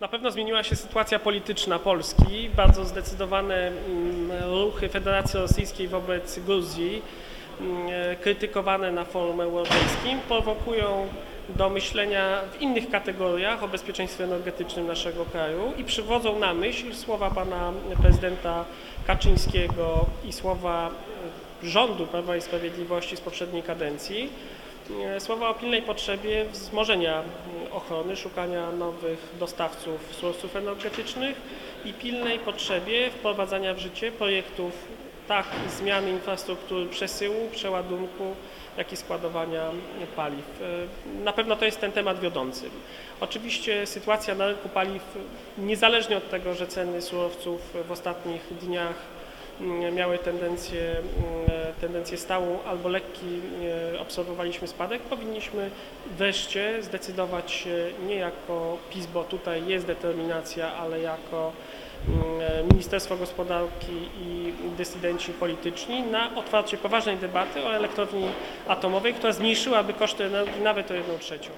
Na pewno zmieniła się sytuacja polityczna Polski. Bardzo zdecydowane mm, ruchy Federacji Rosyjskiej wobec Gruzji, mm, krytykowane na forum europejskim, prowokują do myślenia w innych kategoriach o bezpieczeństwie energetycznym naszego kraju i przywodzą na myśl słowa pana prezydenta Kaczyńskiego i słowa rządu Prawa i Sprawiedliwości z poprzedniej kadencji, słowa o pilnej potrzebie wzmożenia mm, ochrony, szukania nowych dostawców surowców energetycznych i pilnej potrzebie wprowadzania w życie projektów tak zmiany infrastruktury przesyłu, przeładunku, jak i składowania paliw. E, Na pewno to jest ten temat wiodący. Oczywiście sytuacja na rynku paliw, niezależnie od tego, że ceny surowców w ostatnich dniach miały tendencję, mm, tendencję stałą albo lekki, e, obserwowaliśmy spadek, powinniśmy wreszcie zdecydować się nie jako PiS, bo tutaj jest determinacja, ale jako mm, Ministerstwo Gospodarki i dysydenci polityczni na otwarcie poważnej debaty o elektrowni atomowej, która zmniejszyłaby koszty energii nawet o 1 trzecią.